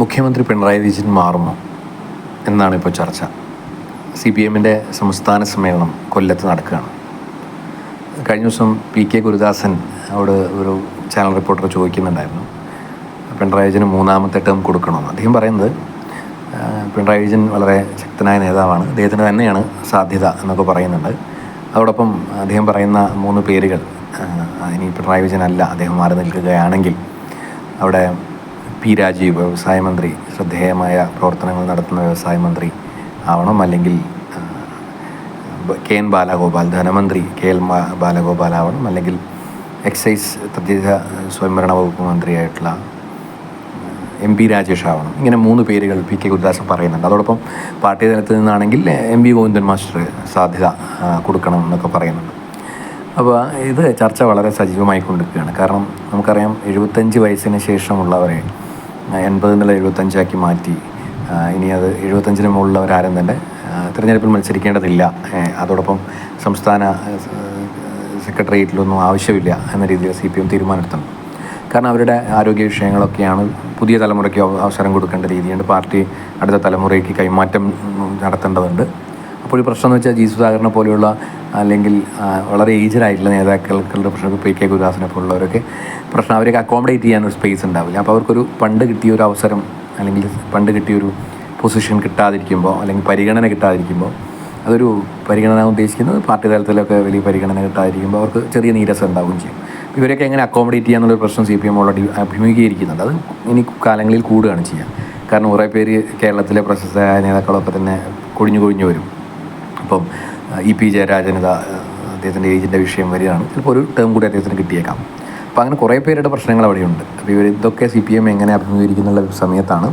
മുഖ്യമന്ത്രി പിണറായി വിജയൻ മാറുമോ എന്നാണ് ഇപ്പോൾ ചർച്ച. സി പി എമ്മിന്റെ സംസ്ഥാന സമ്മേളനം കൊല്ലത്ത് നടക്കുകയാണ്. കഴിഞ്ഞ ദിവസം പി കെ ഗുരുദാസൻ അവിടെ ഒരു ചാനൽ റിപ്പോർട്ടർ ചോദിക്കുന്നുണ്ടായിരുന്നു പിണറായി വിജയന് മൂന്നാമത്തെ ടേം കൊടുക്കണമെന്ന്. അദ്ദേഹം പറയുന്നത് പിണറായി വിജയൻ വളരെ ശക്തനായ നേതാവാണ് അദ്ദേഹത്തിന് തന്നെയാണ് സാധ്യത എന്നൊക്കെ പറയുന്നുണ്ട്. അതോടൊപ്പം അദ്ദേഹം പറയുന്ന മൂന്ന് പേരുകൾ ഇനി പിണറായി വിജയൻ അല്ല അദ്ദേഹം മാറി നിൽക്കുകയാണെങ്കിൽ അവിടെ പി രാജീവ് വ്യവസായ മന്ത്രി ശ്രദ്ധേയമായ പ്രവർത്തനങ്ങൾ നടത്തുന്ന വ്യവസായ മന്ത്രി ആവണം. അല്ലെങ്കിൽ കെ എൻ ബാലഗോപാൽ ധനമന്ത്രി കെ എൽ ബാലഗോപാൽ ആവണം. അല്ലെങ്കിൽ എക്സൈസ് തദ്ദേശ സ്വയംഭരണ വകുപ്പ് മന്ത്രിയായിട്ടുള്ള എം പി രാജേഷ് ആവണം. ഇങ്ങനെ മൂന്ന് പേരുകൾ പി കെ ഗുരുദാസൻ പറയുന്നുണ്ട്. അതോടൊപ്പം പാർട്ടി തലത്തിൽ നിന്നാണെങ്കിൽ എം വി ഗോവിന്ദൻ മാസ്റ്റർ സാധ്യത കൊടുക്കണം എന്നൊക്കെ പറയുന്നുണ്ട്. അപ്പോൾ ഇത് ചർച്ച വളരെ സജീവമായി കൊണ്ടിരിക്കുകയാണ് കാരണം നമുക്കറിയാം എഴുപത്തഞ്ച് വയസ്സിന് ശേഷമുള്ളവരെ ആ, എൺപത് എന്നുള്ള എഴുപത്തഞ്ചാക്കി മാറ്റി. ഇനി അത് എഴുപത്തഞ്ചിന് മുകളിലുള്ളവരാരും തന്നെ തിരഞ്ഞെടുപ്പിൽ മത്സരിക്കേണ്ടതില്ല. അതോടൊപ്പം സംസ്ഥാന സെക്രട്ടേറിയറ്റിലൊന്നും ആവശ്യമില്ല എന്ന രീതിയിൽ സി പി എം തീരുമാനമെടുത്തുന്നു കാരണം അവരുടെ ആരോഗ്യ വിഷയങ്ങളൊക്കെയാണ് പുതിയ തലമുറയ്ക്ക് അവസരം കൊടുക്കേണ്ട രീതിയുണ്ട്. പാർട്ടി അടുത്ത തലമുറയ്ക്ക് കൈമാറ്റം നടത്തേണ്ടതുണ്ട്. അപ്പോൾ ഈ പ്രശ്നം എന്ന് വെച്ചാൽ ജീസു സുധാകരനെ പോലെയുള്ള അല്ലെങ്കിൽ വളരെ ഏജ്ഡായിട്ടുള്ള നേതാക്കൾക്കുള്ള പ്രശ്നം പി കെ ഗുരുദാസിനെ പോലുള്ളവരൊക്കെ പ്രശ്നം അവരൊക്കെ അക്കോമഡേറ്റ് ചെയ്യാനൊരു സ്പേസ് ഉണ്ടാവില്ല. അപ്പോൾ അവർക്കൊരു പണ്ട് കിട്ടിയ ഒരു അവസരം അല്ലെങ്കിൽ പണ്ട് കിട്ടിയൊരു പൊസിഷൻ കിട്ടാതിരിക്കുമ്പോൾ അല്ലെങ്കിൽ പരിഗണന കിട്ടാതിരിക്കുമ്പോൾ അതൊരു പരിഗണന ഉദ്ദേശിക്കുന്നത് പാർട്ടി തലത്തിലൊക്കെ വലിയ പരിഗണന കിട്ടാതിരിക്കുമ്പോൾ അവർക്ക് ചെറിയ നീരസം ഉണ്ടാവുകയും ചെയ്യും. ഇവരൊക്കെ എങ്ങനെ അക്കോമഡേറ്റ് ചെയ്യാന്നുള്ളൊരു പ്രശ്നം സി പി എം ഓൾറെഡി അഭിമുഖീകരിക്കുന്നുണ്ട്. അത് ഇനി കാലങ്ങളിൽ കൂടുകയാണ് ചെയ്യുക കാരണം കുറേ പേര് കേരളത്തിലെ പ്രശസ്തരായ നേതാക്കളൊക്കെ തന്നെ കൊഴിഞ്ഞു കൊഴിഞ്ഞു വരും. അപ്പം ഇ പി ജയരാജൻ ഇതാ അദ്ദേഹത്തിന്റെ ഏജിന്റെ വിഷയം വരികയാണ്. ചിലപ്പോൾ ഒരു ടേം കൂടി അദ്ദേഹത്തിന് കിട്ടിയേക്കാം. അപ്പോൾ അങ്ങനെ കുറേ പേരുടെ പ്രശ്നങ്ങൾ അവിടെയുണ്ട്. അപ്പോൾ ഇവർ ഇതൊക്കെ സി പി എം എങ്ങനെ അഭിമുഖീകരിക്കുന്നുള്ള സമയത്താണ്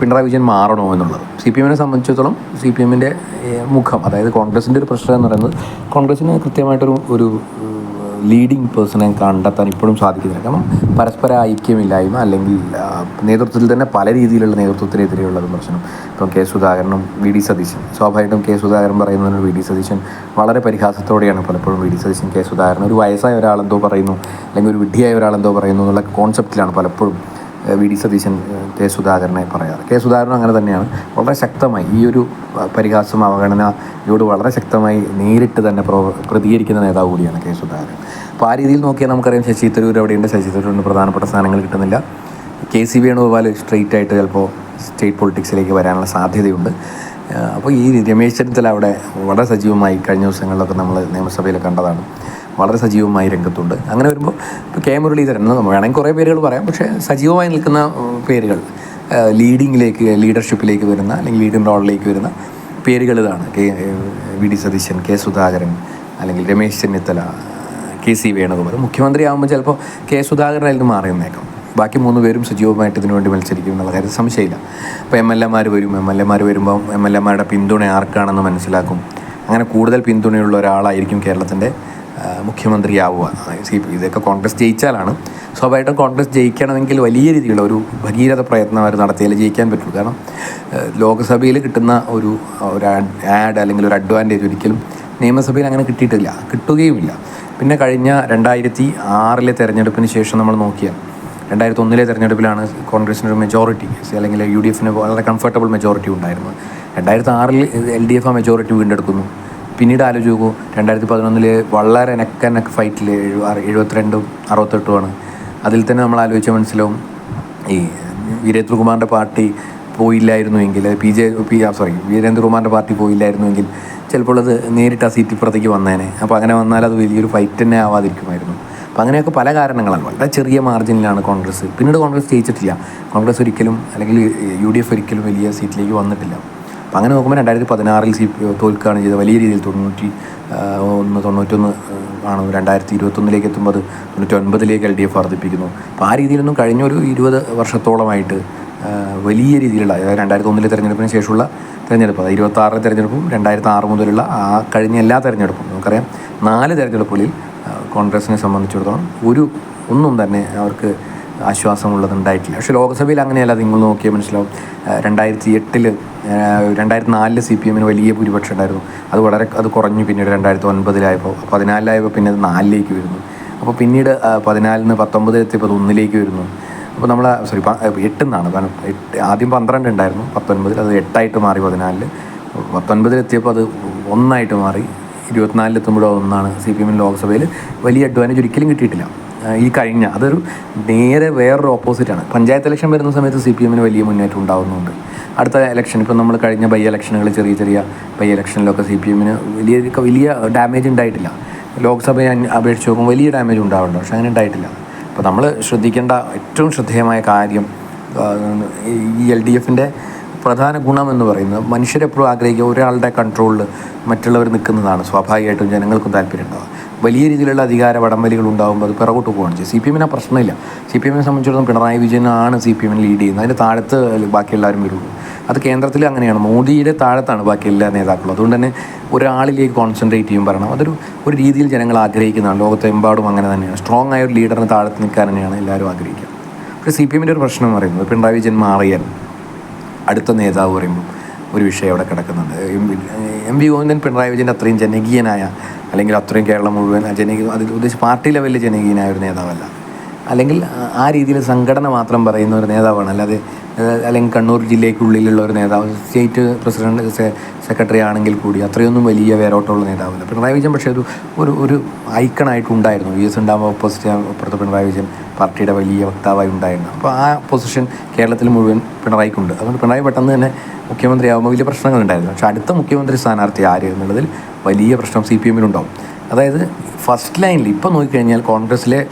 പിണറായി വിജയൻ മാറണോ എന്നുള്ളത്. സി പി എമ്മിനെ സംബന്ധിച്ചിടത്തോളം സി പി എമ്മിന്റെ മുഖം അതായത് കോൺഗ്രസിന്റെ ഒരു പ്രശ്നം എന്ന് പറയുന്നത് കോൺഗ്രസിന് കൃത്യമായിട്ടൊരു ഒരു ലീഡിങ് പേഴ്സണെ കണ്ടെത്താൻ ഇപ്പോഴും സാധിക്കുന്നില്ല. കാരണം പരസ്പര ഐക്യമില്ലായ്മ അല്ലെങ്കിൽ നേതൃത്വത്തിൽ തന്നെ പല രീതിയിലുള്ള നേതൃത്വത്തിനെതിരെയുള്ള വിമർശനം ഇപ്പം കെ സുധാകരനും വി ഡി സതീശൻ. സ്വാഭാവികമായിട്ടും കെ സുധാകരൻ പറയുന്നതിന് വി ഡി സതീശൻ വളരെ പരിഹാസത്തോടെയാണ് പലപ്പോഴും V D Satheesan K Sudhakaran. ഒരു വയസ്സായ ഒരാളെന്തോ പറയുന്നു അല്ലെങ്കിൽ ഒരു വിഡ്ഢിയായ ഒരാളെന്തോ പറയുന്നു എന്നുള്ള കോൺസെപ്റ്റിലാണ് പലപ്പോഴും വി ഡി സതീശൻ കെ സുധാകരനെ പറയാറ്. കെ സുധാകരനും അങ്ങനെ തന്നെയാണ്. വളരെ ശക്തമായി ഈ ഒരു പരിഹാസം അവഗണനയോട് വളരെ ശക്തമായി നേരിട്ട് തന്നെ പ്രോ പ്രതികരിക്കുന്ന നേതാവ് കൂടിയാണ് കെ സുധാകരൻ. അപ്പോൾ ആ രീതിയിൽ നോക്കിയാൽ നമുക്കറിയാം ശശി തരൂർ അവിടെയുണ്ട് ശശി തരൂരിന് പ്രധാനപ്പെട്ട സ്ഥാനങ്ങൾ കിട്ടുന്നില്ല. കെ സി വേണുഗോപാൽ സ്ട്രെയിറ്റ് ആയിട്ട് ചിലപ്പോൾ സ്റ്റേറ്റ് പൊളിറ്റിക്സിലേക്ക് വരാനുള്ള സാധ്യതയുണ്ട്. അപ്പോൾ ഈ രമേശ് ചെന്നിത്തല അവിടെ വളരെ സജീവമായി കഴിഞ്ഞ ദിവസങ്ങളിലൊക്കെ നമ്മൾ നിയമസഭയിൽ കണ്ടതാണ്. വളരെ സജീവമായി രംഗത്തുണ്ട്. അങ്ങനെ വരുമ്പോൾ ഇപ്പോൾ കെ മുരളീധരൻ നമ്മൾ വേണമെങ്കിൽ കുറേ പേരുകൾ പറയാം. പക്ഷേ സജീവമായി നിൽക്കുന്ന പേരുകൾ ലീഡിങ്ങിലേക്ക് ലീഡർഷിപ്പിലേക്ക് വരുന്ന അല്ലെങ്കിൽ ലീഡിംഗ് റോളിലേക്ക് വരുന്ന പേരുകൾ ഇതാണ്. K V D Satheesan K Sudhakaran അല്ലെങ്കിൽ രമേശ് ചെന്നിത്തല കെ സി വേണുഗോപാൽ. മുഖ്യമന്ത്രി ആകുമ്പോൾ ചിലപ്പോൾ കെ സുധാകരനായിരുന്നു മാറിയെന്നേക്കാം ബാക്കി മൂന്ന് പേരും സജീവമായിട്ട് ഇതിനു വേണ്ടി മത്സരിക്കും എന്നുള്ള കാര്യം സംശയമില്ല. അപ്പോൾ എം എൽ എമാർ വരും. എം എൽ എമാർ വരുമ്പം എം എൽ എമാരുടെ പിന്തുണ ആർക്കാണെന്ന് മനസ്സിലാക്കും. അങ്ങനെ കൂടുതൽ പിന്തുണയുള്ള ഒരാളായിരിക്കും കേരളത്തിന്റെ മുഖ്യമന്ത്രിയാവുക. സി പി ഇതൊക്കെ കോൺഗ്രസ് ജയിച്ചാലാണ്. സ്വാഭാവികമായിട്ടും കോൺഗ്രസ് ജയിക്കണമെങ്കിൽ വലിയ രീതിയിലുള്ള ഒരു ഭഗീരഥ പ്രയത്നം അവർ നടത്തിയാലേ ജയിക്കാൻ പറ്റുള്ളൂ. കാരണം ലോക്സഭയിൽ കിട്ടുന്ന ഒരു ഒരു ആഡ് അല്ലെങ്കിൽ ഒരു അഡ്വാന്റേജ് ഒരിക്കലും നിയമസഭയിൽ അങ്ങനെ കിട്ടിയിട്ടില്ല. കിട്ടുകയുമില്ല. പിന്നെ കഴിഞ്ഞ രണ്ടായിരത്തി ആറിലെ തെരഞ്ഞെടുപ്പിന് ശേഷം നമ്മൾ നോക്കിയാൽ രണ്ടായിരത്തി ഒന്നിലെ തെരഞ്ഞെടുപ്പിലാണ് കോൺഗ്രസിന് ഒരു മെജോറിറ്റി അല്ലെങ്കിൽ യു ഡി എഫിന് വളരെ കംഫർട്ടബിൾ മെജോറിറ്റി ഉണ്ടായിരുന്നു രണ്ടായിരത്തി ആറിൽ എൽ ഡി എഫ് ആ മെജോറിറ്റി വീണ്ടെടുക്കുന്നു. പിന്നീട് ആലോചിച്ച് നോക്കൂ രണ്ടായിരത്തി പതിനൊന്നിൽ വളരെ നെക്ക് നെക്ക് ഫൈറ്റിൽ എഴു എഴുപത്തിരണ്ടും അറുപത്തെട്ടുമാണ്. അതിൽ തന്നെ നമ്മൾ ആലോചിച്ച മനസ്സിലാവും ഈ വീരേന്ദ്രകുമാറിന്റെ പാർട്ടി പോയില്ലായിരുന്നുവെങ്കിൽ പി ജെ പി സോറി വീരേന്ദ്രകുമാറിന്റെ പാർട്ടി പോയില്ലായിരുന്നുവെങ്കിൽ ചിലപ്പോൾ അത് നേരിട്ട് ആ സീറ്റ് ഇപ്പുറത്തേക്ക് വന്നേനെ. അപ്പോൾ അങ്ങനെ വന്നാൽ അത് വലിയൊരു ഫൈറ്റ് തന്നെ ആവാതിരിക്കുമായിരുന്നു. അപ്പോൾ അങ്ങനെയൊക്കെ പല കാരണങ്ങളാണ്. വളരെ ചെറിയ മാർജിനിലാണ് കോൺഗ്രസ്. പിന്നീട് കോൺഗ്രസ് ജയിച്ചിട്ടില്ല. കോൺഗ്രസ് ഒരിക്കലും അല്ലെങ്കിൽ യു ഡി എഫ് ഒരിക്കലും വലിയ സീറ്റിലേക്ക് വന്നിട്ടില്ല. അപ്പോൾ അങ്ങനെ നോക്കുമ്പോൾ രണ്ടായിരത്തി പതിനാറിൽ സി തോൽക്കുകയാണ് ചെയ്തത്. വലിയ രീതിയിൽ തൊണ്ണൂറ്റി ഒന്ന് തൊണ്ണൂറ്റൊന്ന് ആണ് രണ്ടായിരത്തി ഇരുപത്തൊന്നിലേക്ക് എത്തുമ്പോൾ അത് തൊണ്ണൂറ്റി ഒൻപതിലേക്ക് എൽ ഡി എഫ് വർദ്ധിപ്പിക്കുന്നു. അപ്പോൾ ആ രീതിയിലൊന്നും കഴിഞ്ഞ ഒരു ഇരുപത് വർഷത്തോളമായിട്ട് വലിയ രീതിയിലുള്ള അതായത് രണ്ടായിരത്തി ഒന്നിലെ തെരഞ്ഞെടുപ്പിന് ശേഷമുള്ള തെരഞ്ഞെടുപ്പ് അതായത് ഇരുപത്തി ആറിലെ തെരഞ്ഞെടുപ്പും രണ്ടായിരത്തി ആറ് മുതലുള്ള ആ കഴിഞ്ഞ എല്ലാ തെരഞ്ഞെടുപ്പും. നമുക്കറിയാം നാല് തെരഞ്ഞെടുപ്പുകളിൽ കോൺഗ്രസിനെ സംബന്ധിച്ചിടത്തോളം ഒരു ഒന്നും തന്നെ അവർക്ക് ആശ്വാസമുള്ളതുണ്ടായിട്ടില്ല. പക്ഷേ ലോക്സഭയിൽ അങ്ങനെയല്ല നിങ്ങൾ നോക്കിയാൽ മനസ്സിലാവും. രണ്ടായിരത്തി എട്ടിൽ രണ്ടായിരത്തി നാലിൽ സി പി എമ്മിന് വലിയ ഭൂരിപക്ഷം ഉണ്ടായിരുന്നു. അത് വളരെ അത് കുറഞ്ഞു പിന്നീട് രണ്ടായിരത്തി ഒൻപതിലായപ്പോൾ. പതിനാലിലായപ്പോൾ പിന്നെ അത് നാലിലേക്ക് വരുന്നു. അപ്പോൾ പിന്നീട് പതിനാലിൽ നിന്ന് പത്തൊമ്പതിലെത്തിയപ്പോൾ അത് ഒന്നിലേക്ക് വരുന്നു. അപ്പോൾ നമ്മൾ സോറി എട്ട് എന്നാണ് കാരണം എട്ട് ആദ്യം പന്ത്രണ്ട് ഉണ്ടായിരുന്നു. പത്തൊൻപതിൽ അത് എട്ടായിട്ട് മാറി പതിനാലിൽ പത്തൊൻപതിലെത്തിയപ്പോൾ അത് ഒന്നായിട്ട് മാറി. ഇരുപത്തിനാലിലെത്തുമ്പോഴോ ഒന്നാണ് സി പി എമ്മിന് ലോക്സഭയിൽ. വലിയ അഡ്വാന്റേജ് ഒരിക്കലും കിട്ടിയിട്ടില്ല. ഈ കഴിഞ്ഞ അതൊരു നേരെ വേറൊരു ഓപ്പോസിറ്റാണ് പഞ്ചായത്ത് ഇലക്ഷൻ വരുന്ന സമയത്ത് സി പി എമ്മിന് വലിയ മുന്നേറ്റം ഉണ്ടാകുന്നുണ്ട് അടുത്ത ഇലക്ഷൻ ഇപ്പം നമ്മൾ കഴിഞ്ഞ ബൈ ഇലക്ഷനുകൾ ചെറിയ ചെറിയ ബൈ ഇലക്ഷനിലൊക്കെ സി പി എമ്മിന് വലിയ വലിയ ഡാമേജ് ഉണ്ടായിട്ടില്ല. ലോക്സഭയെ അപേക്ഷിച്ച് നോക്കുമ്പോൾ വലിയ ഡാമേജ് ഉണ്ടാവുന്നുണ്ട്. പക്ഷേ അങ്ങനെ ഉണ്ടായിട്ടില്ല. അപ്പോൾ നമ്മൾ ശ്രദ്ധിക്കേണ്ട ഏറ്റവും ശ്രദ്ധേയമായ കാര്യം ഈ എൽ ഡി എഫിന്റെ പ്രധാന ഗുണം എന്ന് പറയുന്നത് മനുഷ്യരെപ്പോഴും ആഗ്രഹിക്കുക ഒരാളുടെ കൺട്രോളിൽ മറ്റുള്ളവർ നിൽക്കുന്നതാണ്. സ്വാഭാവികമായിട്ടും ജനങ്ങൾക്കും താല്പര്യം ഉണ്ടാവുക. വലിയ രീതിയിലുള്ള അധികാര വടംവലികൾ ഉണ്ടാകുമ്പോൾ അത് പിറകോട്ട് പോകണം ചെയ്യും സി പി എമ്മിന് പ്രശ്നമില്ല. സി പി എമ്മിനെ സംബന്ധിച്ചിടത്തോളം പിണറായി വിജയനാണ് സി പി എമ്മിന് ലീഡ് ചെയ്യുന്നത്. അതിന്റെ താഴത്ത് ബാക്കി എല്ലാവരും വരുള്ളൂ. അത് കേന്ദ്രത്തിൽ അങ്ങനെയാണ്. മോദിയുടെ താഴത്താണ് ബാക്കി എല്ലാ നേതാക്കളും. അതുകൊണ്ട് തന്നെ ഒരാളിലേക്ക് കോൺസെൻട്രേറ്റ് ചെയ്യും പറയണം. അതൊരു ഒരു രീതിയിൽ ജനങ്ങൾ ആഗ്രഹിക്കുന്നതാണ്. ലോകത്തെമ്പാടും അങ്ങനെ തന്നെയാണ്. സ്ട്രോങ് ആയ ഒരു ലീഡറിന് താഴത്ത് നിൽക്കാൻ തന്നെയാണ് എല്ലാവരും ആഗ്രഹിക്കുക. പക്ഷേ സി പി എമ്മിന്റെ ഒരു പ്രശ്നം എന്ന് പറയുന്നത് പിണറായി വിജയൻ മാറിയാൽ അടുത്ത നേതാവ് പറയുമ്പോൾ ഒരു വിഷയം അവിടെ കിടക്കുന്നുണ്ട്. എം വി ഗോവിന്ദൻ പിണറായി വിജയൻ അത്രയും ജനകീയനായ അല്ലെങ്കിൽ അത്രയും കേരളം മുഴുവൻ ജനകീയ അതിൽ ഉദ്ദേശിച്ച് പാർട്ടി ലെവലിൽ ജനകീയനായ ഒരു നേതാവല്ല. അല്ലെങ്കിൽ ആ- രീതിയിൽ സംഘടന മാത്രം പറയുന്ന ഒരു നേതാവാണ്. അല്ലാതെ അല്ലെങ്കിൽ കണ്ണൂർ ജില്ലയ്ക്കുള്ളിലുള്ള ഒരു നേതാവ് സ്റ്റേറ്റ് പ്രസിഡന്റ് സെക്രട്ടറി ആണെങ്കിൽ കൂടി അത്രയൊന്നും വലിയ വേരോട്ടമുള്ള നേതാവല്ല. പിണറായി വിജയൻ പക്ഷേ ഒരു ഒരു ഒരു ഐക്കണായിട്ടുണ്ടായിരുന്നു. വി എസ് ഉണ്ടാകുമ്പോൾ ഓപ്പോസിറ്റ് അപ്പുറത്ത് പിണറായി വിജയൻ പാർട്ടിയുടെ വലിയ വക്താവായി ഉണ്ടായിരുന്നു. അപ്പോൾ ആ പൊസിഷൻ കേരളത്തിൽ മുഴുവൻ പിണറായിക്കുണ്ട്. അതുകൊണ്ട് പിണറായി പെട്ടെന്ന് തന്നെ മുഖ്യമന്ത്രിയാകുമ്പോൾ വലിയ പ്രശ്നങ്ങളുണ്ടായിരുന്നു പക്ഷേ അടുത്ത മുഖ്യമന്ത്രി സ്ഥാനാർത്ഥി ആര് എന്നുള്ളതിൽ വലിയ പ്രശ്നം സി പി എമ്മിലുണ്ടാവും. അതായത് ഫസ്റ്റ് ലൈനിൽ ഇപ്പോൾ നോക്കിക്കഴിഞ്ഞാൽ കോൺഗ്രസ്സിലെ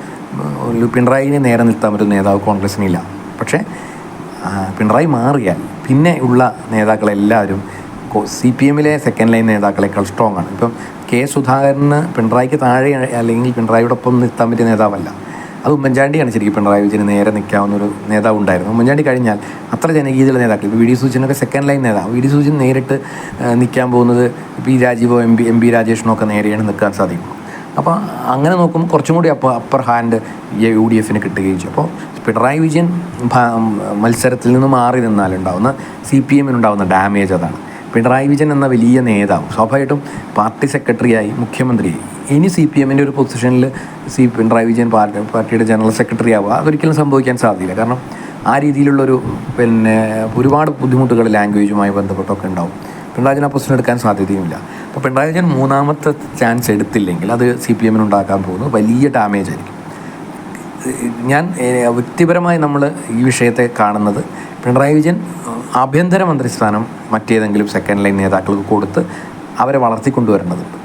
പിണറായിനെ നേരെ നിർത്താൻ ഒരു നേതാവ് കോൺഗ്രസ്സിനില്ല പക്ഷേ പിണറായി മാറിയാൽ പിന്നെ ഉള്ള നേതാക്കളെല്ലാവരും സി പി എമ്മിലെ സെക്കൻഡ് ലൈൻ നേതാക്കളെക്കാൾ സ്ട്രോങ് ആണ്. ഇപ്പം കെ സുധാകരന് പിണറായിക്ക് താഴെ അല്ലെങ്കിൽ പിണറായിയോടൊപ്പം നിർത്താൻ പറ്റിയ നേതാവല്ല. അത് ഉമ്മൻചാണ്ടിയാണ് ശരിക്കും പിണറായി വിജയന് നേരെ നിൽക്കാവുന്ന ഒരു നേതാവ് ഉണ്ടായിരുന്നു ഉമ്മൻചാണ്ടി കഴിഞ്ഞാൽ അത്ര ജനകീയതയുള്ള നേതാക്കൾ. ഇപ്പോൾ വി ഡി സൂചനൊക്കെ സെക്കൻഡ് ലൈൻ നേതാവ്. വി ഡി സൂചൻ നേരിട്ട് നിൽക്കാൻ പോകുന്നത് പി രാജീവോ എം പി എം പി രാജേഷിനോ ഒക്കെ നേരെയാണ് നിൽക്കാൻ സാധിക്കും അപ്പോൾ അങ്ങനെ നോക്കുമ്പോൾ കുറച്ചും കൂടി അപ്പോൾ അപ്പർ ഹാൻഡ് യു ഡി എഫിന് കിട്ടുകയും ചെയ്യും. അപ്പോൾ പിണറായി വിജയൻ മത്സരത്തിൽ നിന്ന് മാറി നിന്നാലുണ്ടാവുന്ന സി പി എമ്മിനുണ്ടാവുന്ന ഡാമേജ് അതാണ്. പിണറായി വിജയൻ എന്ന വലിയ നേതാവ് സ്വാഭാവികമായിട്ടും പാർട്ടി സെക്രട്ടറിയായി മുഖ്യമന്ത്രിയായി ഇനി സി പി എമ്മിന്റെ ഒരു പൊസിഷനിൽ സി പിണറായി വിജയൻ പാർട്ടി പാർട്ടിയുടെ ജനറൽ സെക്രട്ടറി ആവുക അതൊരിക്കലും സംഭവിക്കാൻ സാധ്യതയില്ല. കാരണം ആ രീതിയിലുള്ളൊരു പിന്നെ ഒരുപാട് ബുദ്ധിമുട്ടുകൾ ലാംഗ്വേജുമായി ബന്ധപ്പെട്ടൊക്കെ ഉണ്ടാവും. പിണറായി പൊസിഷൻ എടുക്കാൻ സാധ്യതയുമില്ല. അപ്പോൾ പിണറായി വിജയൻ മൂന്നാമത്തെ ചാൻസ് എടുത്തില്ലെങ്കിൽ അത് സി പി എമ്മിന് ഉണ്ടാക്കാൻ പോകുന്നത് വലിയ ഡാമേജ് ആയിരിക്കും. ഞാൻ വ്യക്തിപരമായി നമ്മൾ ഈ വിഷയത്തെ കാണുന്നത് പിണറായി വിജയൻ ആഭ്യന്തര ആഭ്യന്തരമന്ത്രി സ്ഥാനം മറ്റേതെങ്കിലും സെക്കൻഡ് ലൈൻ നേതാക്കൾക്ക് കൊടുത്ത് അവരെ വളർത്തിക്കൊണ്ടുവരേണ്ടതുണ്ട്.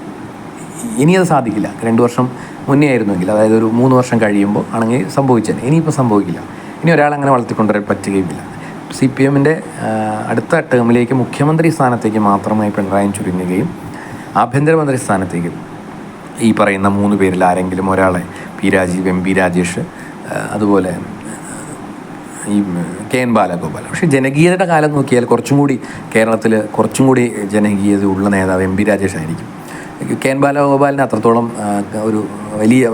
ഇനി അത് സാധിക്കില്ല. രണ്ട് വർഷം മുന്നേ ആയിരുന്നുവെങ്കിൽ അതായത് ഒരു മൂന്ന് വർഷം കഴിയുമ്പോൾ ആണെങ്കിൽ സംഭവിച്ചത് ഇനിയിപ്പോൾ സംഭവിക്കില്ല. ഇനി ഒരാളങ്ങനെ വളർത്തിക്കൊണ്ടുവരാൻ പറ്റുകയുമില്ല. സി പി എമ്മിന്റെ അടുത്ത ടേമിലേക്ക് മുഖ്യമന്ത്രി സ്ഥാനത്തേക്ക് മാത്രമായി പിണറായി ചുരുങ്ങുകയും ആഭ്യന്തരമന്ത്രി സ്ഥാനത്തേക്ക് ഈ പറയുന്ന മൂന്ന് പേരിൽ ആരെങ്കിലും ഒരാളെ P Rajeev M P Rajesh അതുപോലെ ഈ കെ എൻ ബാലഗോപാൽ. പക്ഷേ ജനകീയതയുടെ കാലം നോക്കിയാൽ കുറച്ചും കൂടി കേരളത്തിൽ കുറച്ചും കൂടി ജനകീയത ഉള്ള നേതാവ് എം പി രാജേഷ് ആയിരിക്കും. കെ എൻ ബാലഗോപാലിന് അത്രത്തോളം ഒരു വലിയ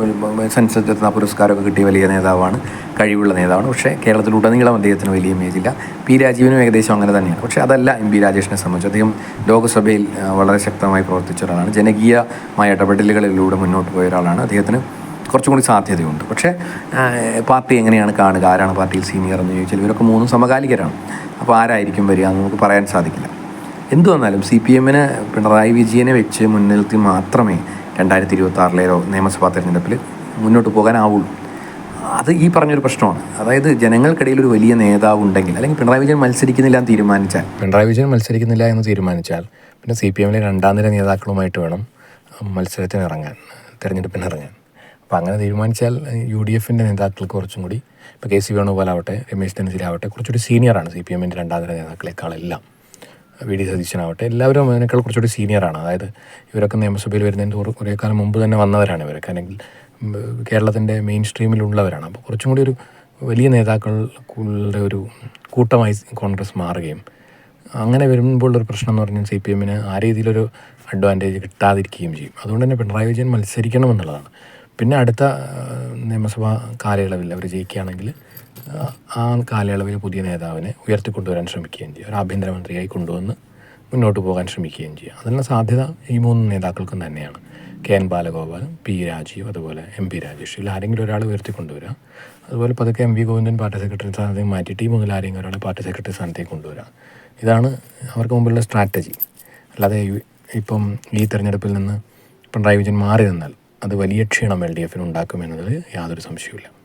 സെൻസസ് രത്ന പുരസ്കാരമൊക്കെ കിട്ടിയ വലിയ നേതാവാണ് കഴിവുള്ള നേതാവാണ്. പക്ഷേ കേരളത്തിലുടനീളം അദ്ദേഹത്തിന് വലിയ ഇമേജില്ല പി രാജീവിനും ഏകദേശം അങ്ങനെ തന്നെയാണ്. പക്ഷേ അതല്ല എം പി രാജേഷിനെ സംബന്ധിച്ച്. അദ്ദേഹം ലോകസഭയിൽ വളരെ ശക്തമായി പ്രവർത്തിച്ച ഒരാളാണ്. ജനകീയമായ ഇടപെടലുകളിലൂടെ മുന്നോട്ട് പോയ ഒരാളാണ്. അദ്ദേഹത്തിന് കുറച്ചും കൂടി സാധ്യതയുണ്ട്. പക്ഷേ പാർട്ടി എങ്ങനെയാണ് കാണുക? ആരാണ് പാർട്ടിയിൽ സീനിയർ എന്ന് ചോദിച്ചാൽ ഇവരൊക്കെ മൂന്നും സമകാലികരാണ്. അപ്പോൾ ആരായിരിക്കും വരിക എന്ന് നമുക്ക് പറയാൻ സാധിക്കില്ല. എന്തു വന്നാലും സി പി എമ്മിന് പിണറായി വിജയനെ വെച്ച് മുൻനിർത്തി മാത്രമേ രണ്ടായിരത്തി ഇരുപത്തി ആറിലെ നിയമസഭാ തെരഞ്ഞെടുപ്പിൽ മുന്നോട്ട് പോകാനാവുള്ളൂ. അത് ഈ പറഞ്ഞൊരു പ്രശ്നമാണ്. അതായത് ജനങ്ങൾക്കിടയിൽ ഒരു വലിയ നേതാവ് ഉണ്ടെങ്കിൽ അല്ലെങ്കിൽ പിണറായി വിജയൻ മത്സരിക്കുന്നില്ല എന്ന് തീരുമാനിച്ചാൽ. പിണറായി വിജയൻ മത്സരിക്കുന്നില്ല എന്ന് തീരുമാനിച്ചാൽ പിന്നെ സി പി എമ്മിലെ രണ്ടാം നില നേതാക്കളുമായിട്ട് വേണം മത്സരത്തിന് ഇറങ്ങാൻ തെരഞ്ഞെടുപ്പിന് ഇറങ്ങാൻ. അപ്പോൾ അങ്ങനെ തീരുമാനിച്ചാൽ യു ഡി എഫിന്റെ നേതാക്കൾക്ക് കുറച്ചും കൂടി ഇപ്പോൾ കെ സി വേണുഗോപാലാവട്ടെ രമേശ് ചെന്നിത്തലാവട്ടെ കുറച്ചുകൂടി സീനിയറാണ് സി പി എമ്മിന്റെ രണ്ടാം നില നേതാക്കളെക്കാളെല്ലാം. V D സതീശനാവട്ടെ. എല്ലാവരും അതിനേക്കാൾ കുറച്ചുകൂടി സീനിയറാണ് അതായത് ഇവരൊക്കെ നിയമസഭയിൽ വരുന്നതിന് കുറെ കാലം മുമ്പ് തന്നെ വന്നവരാണ് ഇവരൊക്കെ. അല്ലെങ്കിൽ കേരളത്തിന്റെ മെയിൻ സ്ട്രീമിലുള്ളവരാണ് അപ്പോൾ കുറച്ചും കൂടി ഒരു വലിയ നേതാക്കളുടെ ഒരു കൂട്ടമായി കോൺഗ്രസ് മാറുകയും അങ്ങനെ വരുമ്പോൾ ഒരു പ്രശ്നം എന്ന് പറഞ്ഞാൽ സി പി എമ്മിന് ആ രീതിയിലൊരു അഡ്വാന്റേജ് കിട്ടാതിരിക്കുകയും ചെയ്യും. അതുകൊണ്ട് തന്നെ പിണറായി വിജയൻ മത്സരിക്കണം എന്നുള്ളതാണ്. പിന്നെ അടുത്ത നിയമസഭാ കാലയളവിൽ അവർ ജയിക്കുകയാണെങ്കിൽ ആ, കാലയളവിൽ പുതിയ നേതാവിനെ ഉയർത്തിക്കൊണ്ടുവരാൻ ശ്രമിക്കുകയും ചെയ്യും. ഒരു ആഭ്യന്തരമന്ത്രിയായി കൊണ്ടുവന്ന് മുന്നോട്ട് പോകാൻ ശ്രമിക്കുകയും ചെയ്യുക അതിനുള്ള സാധ്യത ഈ മൂന്ന് നേതാക്കൾക്കും തന്നെയാണ്. K N Balagopal P Rajeev അതുപോലെ എം പി രാജേഷ്. ഇതിൽ ആരെങ്കിലും ഒരാൾ ഉയർത്തിക്കൊണ്ടുവരിക അതുപോലെ പതുക്കെ M V Govindan party secretary സ്ഥാനത്തേക്ക് മാറ്റിയിട്ട് ഈ മുതൽ ആരെങ്കിലും ഒരാൾ പാർട്ടി സെക്രട്ടറി സ്ഥാനത്തേക്ക് കൊണ്ടുവരിക ഇതാണ് അവർക്ക് മുമ്പിലുള്ള സ്ട്രാറ്റജി. അല്ലാതെ ഇപ്പം ഈ തെരഞ്ഞെടുപ്പിൽ നിന്ന് പിണറായി വിജയൻ മാറി നിന്നാൽ അത് വലിയ ക്ഷീണം എൽ ഡി എഫിന് ഉണ്ടാക്കുമെന്നതിൽ യാതൊരു സംശയവുമില്ല.